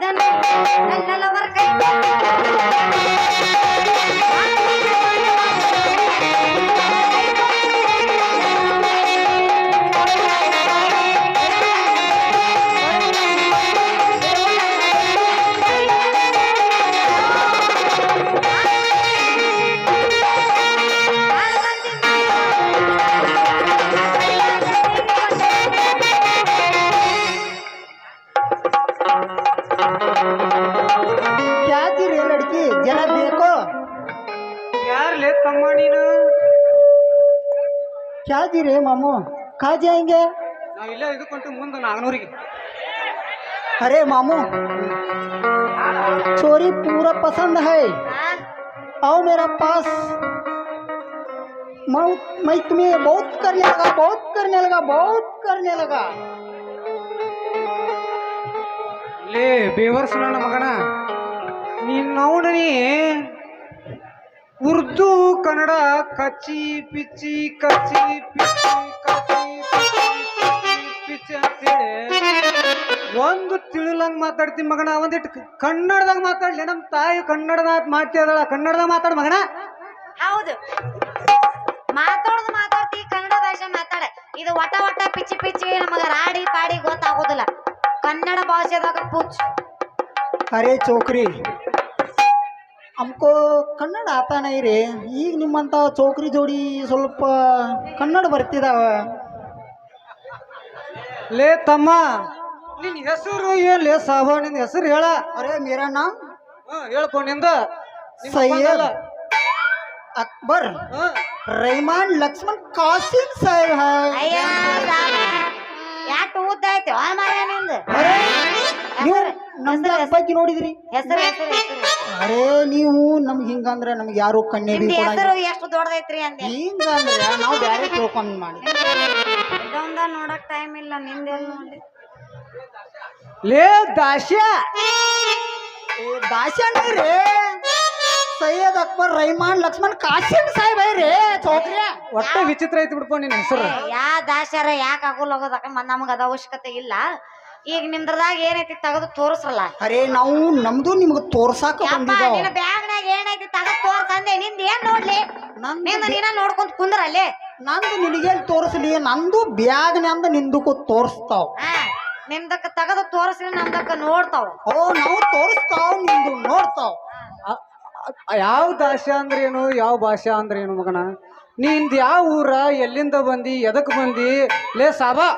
ನನ್ನಲವರ ಕೈ. क्या जी रे मामू कहाँ जाएंगे ನಾವು ಇಲ್ಲೇ ಇದಕ್ಕೊಂಟು ಮುಂದೆ ನಾಗನೂರಿಗೆ अरे मामू चोरी पूरा पसंद है आओ मेरा पास मैं मैं तुम्हें बहुत करने लगा बहुत करने लगा बहुत करने लगा ಲೇ ಬೇವರ್ಸ್ ನನ್ನ ಮಗನ ನೀನ್ ನೋಡನಿ ಉರ್ದು ಕನ್ನಡ ಕಚ್ಚಿ ಪಿಚ್ಚಿ ಕಚ್ಚಿ ಪಿಚ್ಚಿ ಕಚ್ಚಿ ಪಿಚ್ಚಿ ಅಂತೇಳಿ ಒಂದು ತಿಳಿಲಂಗ್ ಮಾತಾಡ್ತೀನಿ ಮಗನ ಒಂದಿಟ್ಟು ಕನ್ನಡದಾಗ ಮಾತಾಡ್ಲಿ ನಮ್ಮ ತಾಯಿ ಕನ್ನಡದಾಗ ಮಾತಾಡಲ್ಲ ಕನ್ನಡದಾಗ ಮಾತಾಡ ಮಗನ. ಹೌದು. ಮಾತಾಡೋದು ಮಾತಾಡ್ತಿ ಕನ್ನಡ ಭಾಷೆ ಮಾತಾಡ. ಇದು ಒಟ ಒಟ ಪಿಚ್ಚಿ ಪಿಚ್ಚಿ ನಮಗ ರಾಡಿ ಪಾಡಿ ಗೊತ್ತಾಗೋದಿಲ್ಲ. ಕನ್ನಡ ಭಾಷೆದಾಗ ಪೂಚ್ ಅರೆ ಚೌಕ್ರಿ ಅಮ್ಕೋ ಕನ್ನಡ ಆತಾನ ರೀ ಈಗ ನಿಮ್ಮಂಥ ಚೌಕ್ರಿ ಜೋಡಿ ಸ್ವಲ್ಪ ಕನ್ನಡ ಬರ್ತಿದಾವ. ಲೇ ತಮ್ಮ ನಿನ್ ಹೆಸರು ಏನ್ ಲೇ ಸಾಬ ನಿನ್ ಹೆಸರು ಹೇಳ. ಅರೇ ಮೇರಾ ಹೇಳ್ಕೊಂಡಿಂದ ಸಯ್ಯಲ್ ಅಕ್ಬರ್ ರೈಮಾನ್ ಲಕ್ಷ್ಮಣ್ ಕಾಸಿಂ ಸಾಹೇಬ್ ಯಾಕೆ ಊತ ಐತೆ ನೋಡಿದ್ರಿ. ಹೆಸರು ಹೆಸರು ಹೆಸರು. ಅರೆ ನೀವು ನಮ್ಗೆ ಹಿಂಗಂದ್ರೆ ನಮ್ಗೆ ಯಾರು ಕಣ್ಣೆ ನಿಮ್ದು ಹೆಸರು ಎಷ್ಟು ದೊಡ್ಡದೈತ್ರಿ ಅಂದೆ. ಹಿಂಗಂದ್ರೆ ನಾವು ಬೇರೆ ತಿಳ್ಕೊಂಡ್ ಮಾಡಿ. ಇದೊಂದ ನೋಡಕ್ ಟೈಮ್ ಇಲ್ಲ ನಿಂದೆಲ್ಲ ನೋಡಿ. ಲೇ ದಾಶ್ಯ ದಾಶನ್ ರೀ ಸೈಯದ್ ಅಕ್ಬರ್ ರೈಮಾನ್ ಲಕ್ಷ್ಮಣ್ ಕಾಸಿಂ ಸಾಹೇಬ್ ರೇ ಚೌಕ್ರಿ ಒಟ್ಟ ವಿಚಿತ್ರ ಐತಿ ಬಿಡ್ಕೊಂಡು ನಿನ್ ಹೆಸರು. ಯಾ ದಾಶ್ಯಾರ ಯಾಕೆ ಆಗೋಲ್ ಹೋಗೋದಕ್ಕ ನಮ್ಗೆ ಅದ ಅವಶ್ಯಕತೆ ಇಲ್ಲ. ಈಗ ನಿಮ್ದ್ರದಾಗ ಏನೈತಿ ತೆಗೆದು ತೋರಿಸ್ರಲ್ಲ ಅರೆ ನಾವು ನಮ್ದು ನಿಮ್ಗೆ ತೋರ್ಸಾಕ ಯಪ್ಪ ಬಂದಿದ್ದಾವ ನಿನ್ನ ಬ್ಯಾಗ್ನಾಗ ಏನೈತಿ ತೆಗೆದು ತೋರ್ಸಂದೆ ನಿಂದ ಏನ್ ನೋಡ್ಲಿ? ನಂದು ನಿಂದ ನೀನ ನೋಡ್ಕೊಂತ ಕುಂದ್ರಲ್ಲಿ ನಂದು ನಿನಗೆ ತೋರಿಸ್ಲಿ? ನಂದು ಬ್ಯಾಗ್ನ್ಯಾಂದ ನಿಂದಕ್ಕೂ ತೋರಿಸ್ತಾವ. ನಿಮ್ದಕ್ಕ ತೆಗೆದು ತೋರಿಸಿ ನಮ್ದಕ್ಕ ನೋಡ್ತಾವ. ಓ ನಾವು ತೋರಿಸ್ತಾವ್ ನಿಂದು ನೋಡ್ತಾವ. ಯಾವ ಭಾಷೆ ಅಂದ್ರೇನು? ಯಾವ ಭಾಷೆ ಅಂದ್ರೇನು ಮಗನ? ನಿಂದ ಯಾವ ಊರ? ಎಲ್ಲಿಂದ ಬಂದಿ? ಎದಕ್ ಬಂದಿ? ಲೇ ಸಾಬಾ.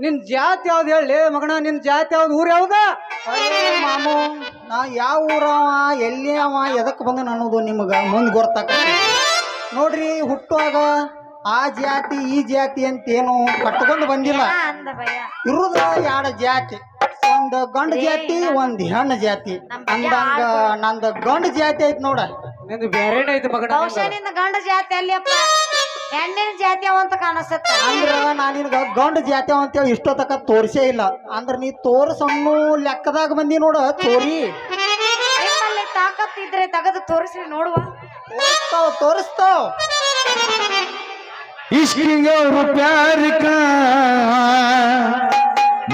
ನಿನ್ ಜಾತಿ ಯಾವ್ದು ಹೇಳಿ? ಮಗನ ನಿನ್ ಜಾತಿ ಯಾವ್ದು? ಊರ್ ಯಾವ್ದ? ಮಾಮು ನಾ ಯಾವ ಊರವ ಎಲ್ಲಿ ಅವ ಎದಕ್ ಬಂದನ ಅನ್ನೋದು ನಿಮ್ಗ ಮುಂದ್ ಗೊತ್ತಾಕ ನೋಡ್ರಿ ಹುಟ್ಟುವಾಗ ಆ ಜಾತಿ ಈ ಜಾತಿ ಅಂತ ಏನು ಕಟ್ಕೊಂಡು ಬಂದಿಲ್ಲ. ಯಾ ಅಂದ ಭಯ. ಇರುದ ಎರಡು ಜಾತಿ? ಒಂದ್ ಗಂಡ ಜಾತಿ ಒಂದ್ ಹೆಣ್ಣು ಜಾತಿ. ಅಂದಂಗ ನಂದ ಗಂಡ ಜಾತಿ ಐತಿ ನೋಡ. ಬೇರೆ ಬೇರೆನೇ ಐತಿ ಮಗನ ಬಹುಶಃ ಗಂಡ ಜಾತಿ ಅಲ್ಲಿಯಪ್ಪ ಹೆಣ್ಣಿನ ಜಾತಿ ಅವ ಅಂತ ಕಾಣಿಸುತ್ತ ಅಂದ್ರ ನಾ ನಿನಗ ಗಂಡ ಜಾತಿ ಅಂತೇಳಿ ಇಷ್ಟೊತ್ತಕ ತೋರ್ಸೇ ಇಲ್ಲ ಅಂದ್ರ ನೀ ತೋರ್ಸಣ್ಣು ಲೆಕ್ಕದಾಗ ಬಂದಿ ನೋಡ ತೋರಿ ನಿಮ್ಮಲ್ಲಿ ತಾಕತ್ ಇದ್ರೆ ತೆಗೆದು ತೋರಿಸಿ ನೋಡುವ ತೋರಿಸ್ತಾವ್ ತೋರಿಸ್ತಾವ್ इश्क और प्यार का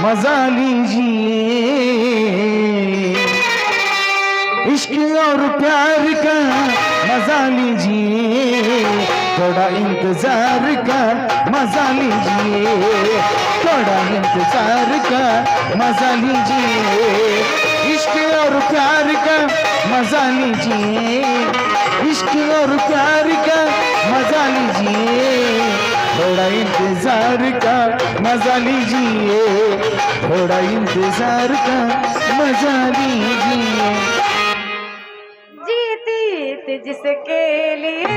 मजा लीजिए इश्क और प्यार का मजा लीजिए थोड़ा इंतज़ार का मज़ा लीजिए। थोड़ा इंतज़ार का मज़ा लीजिए। इश्क और प्यार का मज़ा लीजिए। इश्क और प्यार का मज़ा लीजिए। थोड़ा इंतज़ार का मज़ा लीजिए। थोड़ा इंतज़ार का मज़ा लीजिए। जीती जिसके लिए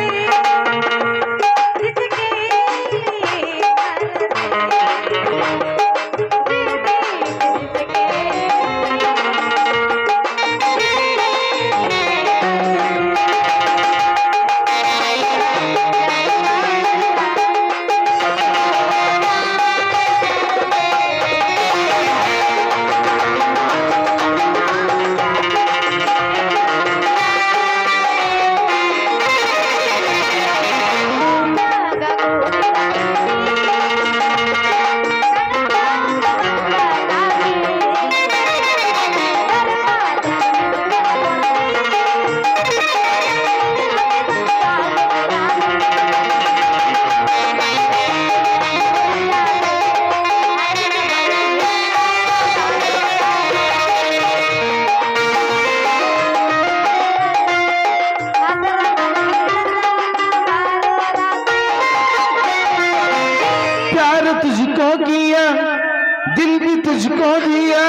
तुझको दिया,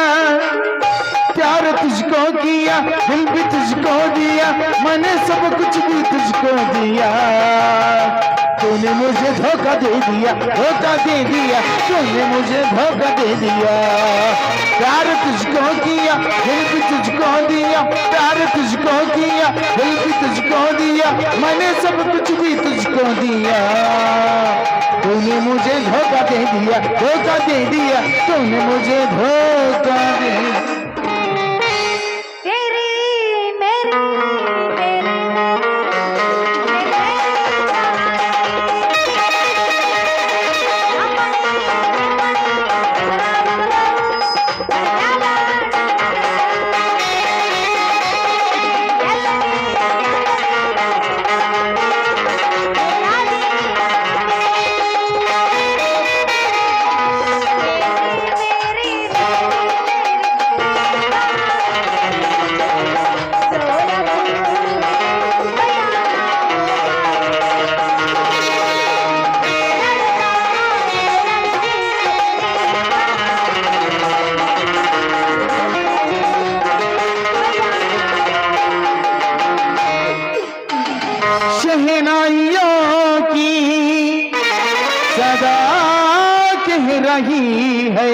प्यार तुझको किया दिल भी तुझको दिया, मैंने सब कुछ भी तुझको दिया। तूने मुझे धोखा दे दिया, धोखा दे दिया, तूने मुझे धोखा दे दिया। प्यार तुझको किया दिल भी तुझको दिया, प्यार तुझको किया दिल भी तुझको दिया, मैंने सब कुछ भी तुझको दिया। तूने मुझे धोखा दे दिया, धोखा दे दिया, तूने मुझे धोखा दे दिया। रही है।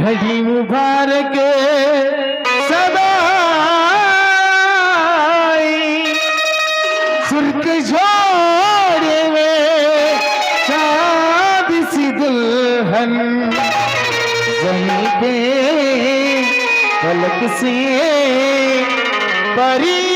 घड़ी मुबारक सदा सुर्ख जोड़े में दुल्हन पे पलक से परिया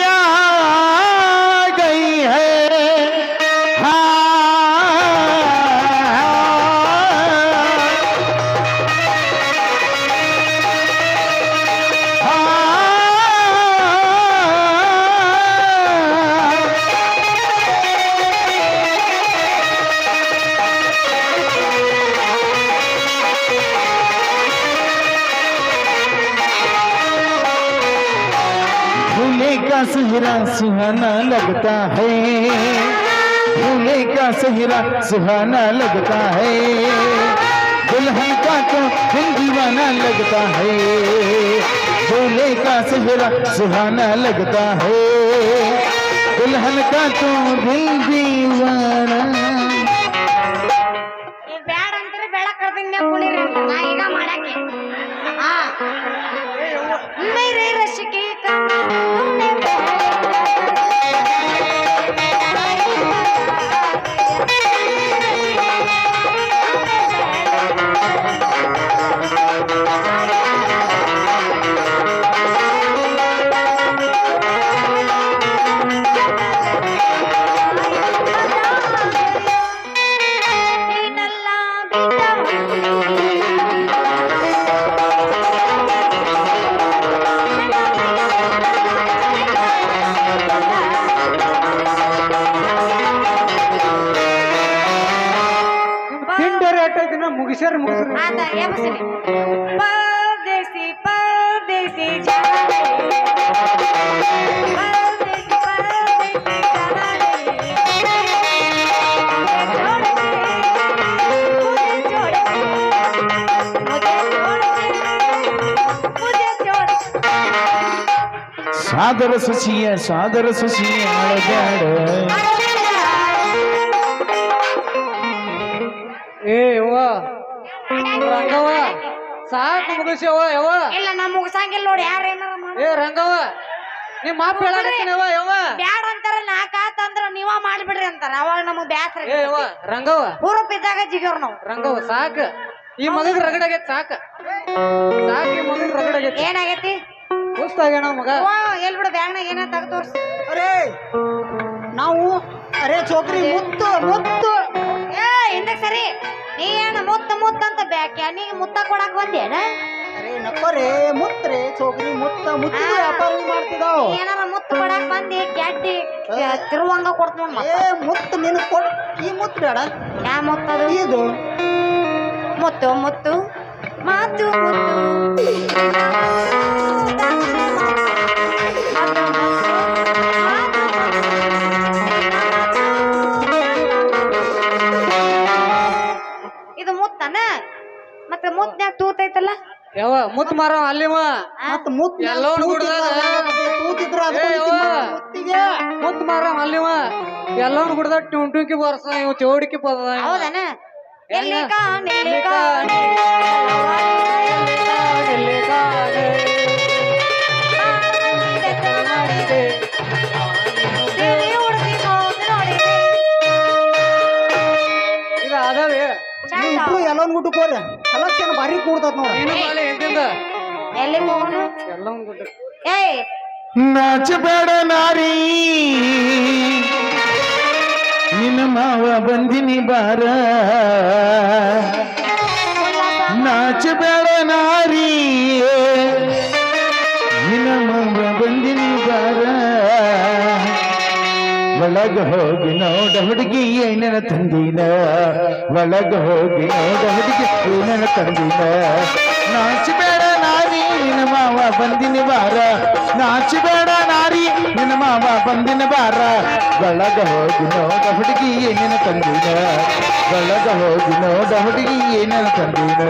सहरा सुहाना लगता है। भूले का सहरा सुहाना लगता है। दुल्हन का तो दिल दीवाना लगता है। भूले का सहरा सुहाना लगता है। दुल्हन का तो दिल दीवाना ಮುಗಿಸ್ಯಾರ ಮುಗಿಸ್ರಿ ಆತ ಏ ಮುಗಿಸ್ರಿ ಪರದೇಸಿ ಪರದೇಸಿ ಜನರೇ ಪರದೇಸಿ ಪರದೇಸಿ ಸಾದರ ಸುಸಿಯ ಸಾದರ ಸುಸಿಯ ಅಳಗಾಡ ಏ ವಾ ರಂಗವ್ವ. ಸಾಕು ಮುಗಿಸ್ಯವ್ವ ಯವ್ವ. ಇಲ್ಲ ನಾ ಮುಗಿಸಂಗಿಲ್ಲ ನೋಡಿ ಯಾರು ಏನಾರ ಮಾಡಿ ಏ ರಂಗವ ನಿಮ್ಮ ಮಾಪ್ ಹೇಳಕತ್ತೀನವ್ವ ಯವ್ವ. ಬ್ಯಾಡ ಅಂತಾರ ನಾಕ ಆತಂದ್ರ ನೀವ ಮಾಡ್ಬಿಡ್ರಿ ಅಂತಾರ. ಅವಾಗ ನಮಗ್ ಬ್ಯಾಸರ ಏ ರಂಗವ್ವ. ಹುರುಪ್ ಇದ್ದಾಗ ಜಿಗರ್ ನಾವು. ರಂಗವ್ವ ಸಾಕ. ಈ ಮಗಗ್ ರಗಡಾಗೈತ್ ಸಾಕ. ಸಾಕ ಈ ಮಗಗ್ ರಗಡಾಗೈತಿ ಏನಾಗೈತಿ? ಹುಸ್ತಾಗ್ಯಾಣ ಮಗ. ಓ ಎಲ್ ಬಿಡು ಬ್ಯಾಗ್ನಾಗ ಏನ ತೆಗ್ದು ತೋರ್ಸಿ. ಅರೇ ನಾವು ಅರೇ ಚೋಕ್ರಿ ಮುತ್ತು ಮುತ್ತು. ಏ ಸರಿ. ನೀ ಏನ ಮುತ್ತ ಮುತ್ತ ಅಂತ ಬ್ಯಾಕ್ಯ? ನೀ ಮುತ್ತ ಕೊಡಕ್ ಬಂದೇನ? ಅರೇ ನಪ್ಪರೇ ಮುತ್ರೆ ಚೋಕ್ರಿ ಮುತ್ತ ಮುತ್ತಿನ ವ್ಯಾಪಾರ ಮಾಡ್ತಿದಾವ್. ಏನಾರ ಮುತ್ತ ಕೊಡಕ್ ಬಂದಿ ಕ್ಯಾಟಿ ತಿರುವಂಗ ಕೊಡ್ತೀವಿ ಏ ಮುತ್ತು ನಿನ್ ಕೊಡ್ ಈ ಮುತ್ತು ಬೇಡ. ಯಾ ಮುತ್ತದು ಇದು ಮುತ್ತು ಮುತ್ತು ಮಾತು ಮುತ್ತು ಮುತ್ತು, ಮಾತು ಮುತ್ತು. ಯಾವ ಮುತ್ ಮಾರ ಅಲ್ಲಿವ ಮತ್. ಮುತ್ತಿಗೆ ಮುತ್ ಮಾರ ಅಲ್ಲಿವ ಎಲ್ಲವನ್ ಗುಡ್ದ ಟ್ಯೂನ್ ಟ್ಯೂನ್ಕಿ ಬರ್ಸ ಇವ್ ಚೌಡಿಕಿ ಪದ ಇವ. ಹೌದನ ಎಲ್ಲಿ ಹೆಂಗ? ಕಾಣ್ ಇಬ್ರು ಎಲ್ಲೊಂದ್ ಗುಡ್ಡು ಕೋರಿ ಕಲೆಕ್ಷನ್ ಭಾರಿ ಕೂಡ್ತದ ನೋಡ ನೀನು ಬಾಳೆ ಎಲ್ಲಿಗ್ ಹೋಗೋಣ? ಏಯ್! ನಾಚಬೇಡ ನಾರಿ. ನಿನ್ನ ಮಾವ ಬಂದಿನಿ ಬಾರ. ಒಳಗ ಹೋಗಿ ನೋಡ ಹುಡುಗಿ ಏನೇನ ತಂದಿನ? ಒಳಗ ಹೋಗಿ ನೋಡ ಹುಡುಗಿ ಏನೇನ ತಂದಿನ? ನಾಚಬೇಡ ನಾರಿ, ನಿನ್ನ ಮಾವ ಬಂದಿನ ಬಾರ ನಾಚಬೇಡ ನಾರಿ, ನಿನ್ನ ಮಾವ ಬಂದಿನ ಬಾರ ಒಳಗ ಹೋಗಿ ನೋಡ ಹುಡುಗಿ ಏನೇನ ತಂದಿನ? ಒಳಗ ಹೋಗಿ ನೋಡ ಹುಡುಗಿ ಏನೇನ ತಂದಿನ?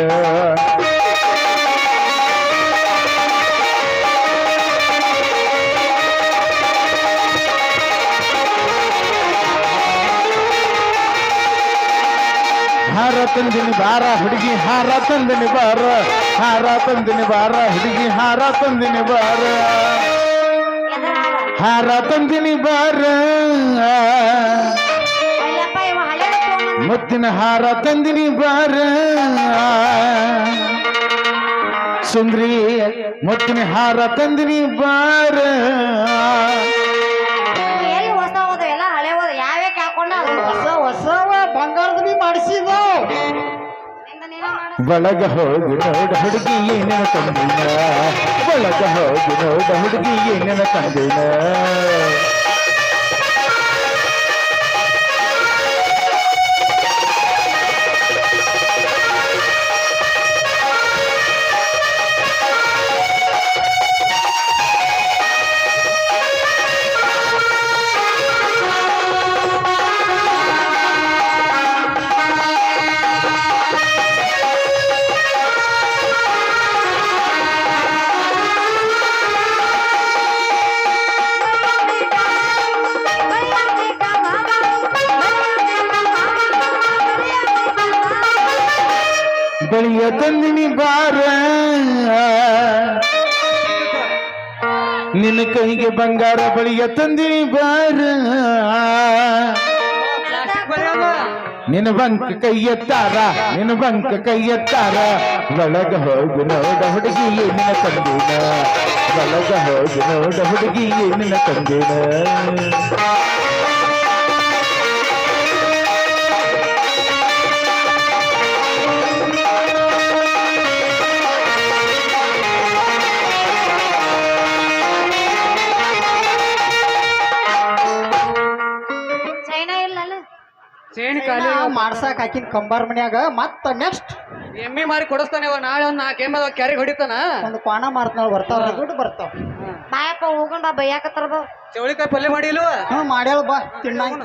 ಹಾರ ತಂದಿನಿ ಬಾರ ಹುಡುಗಿ ಹಾರ ತಂದಿನಿ ಬಾರ ಹಾರ ತಂದಿನಿ ಬಾರ ಹುಡುಗಿ ಹಾರ ತಂದಿನಿ ಬಾರ ಎದ್ರ ಹಾರ? ಹಾರ ತಂದಿನಿ ಬಾರ ಅಲ್ಲಪ್ಪ ಇವ ಹಳೆ ತಗೊಂಬಂದ. ಮುತ್ತಿನ ಹಾರ ತಂದಿನಿ ಬಾರ ಸುಂದ್ರಿ ಮುತ್ತಿನ ಹಾರ ತಂದಿನಿ ಬಾರ ಬಂಗಾರದ ಬಿ ಮಾಡಿಸಿದವು ನಿಂದ ನೀನ ಮಾಡು. ಒಳಗ ಹೋಗಿ ನೋಡ ಹುಡುಗಿ ಏನೇನ ತಂದಿನ ಒಳಗ ಹೋಗಿ ನೋಡ ಹುಡುಗಿ ಏನೇನ ತಂದಿನ ನಿನ್ನ ಕೈಗೆ ಬಂಗಾರ ಬಳಿಯ ತಂದಿನಿ ಬಾರ. ನಿನ್ನ ಬಂಕ ಕೈ ಎತ್ತಾರ ನಿನ್ನ ಬಂಕ ಕೈ ಎತ್ತಾರ ಒಳಗ ಹೋಗಿ ನೋಡ ಹುಡುಗಿ ಏನಿನ ತಂದಿನ. ಒಳಗ ಹೋಗಿ ನೋಡ ಹುಡುಗಿ ಏನಿನ ತಂದಿನ. ಚೇಣಿ ಖಾಲಿ ಮಾಡ್ಸಾಕ್ ಹಾಕಿನ ಕಂಬಾರ ಮನ್ಯಾಗ. ಮತ್ತ ನೆಕ್ಸ್ಟ್ ಎಮ್ಮಿ ಮಾರಿ ಕೊಡಿಸ್ತಾನೆ ಇವ ನಾಳೆ ಒಂದು ನಾಲ್ಕು ಎಮ್ಮೆ ಕ್ಯಾರಿಗೆ ಹೊಡಿತಾನ? ಒಂದು ಕ್ವಾಣ ಮಾರ್ತಾವ ಬರ್ತಾವ ದುಡ್ಡು ಬರ್ತಾವ. ಬಾಯಪ್ಪ ಹೋಗೋಣ ಬೈಯಾಕತ್ತಾರ ಬಾ ಚೌಳಿಕಾಯಿ ಪಲ್ಯ ಮಾಡಿಲ್ವ ಹ್ಞೂ ಮಾಡ್ಯಾಳ ಬಾ ತಿನ್ನಂಗ.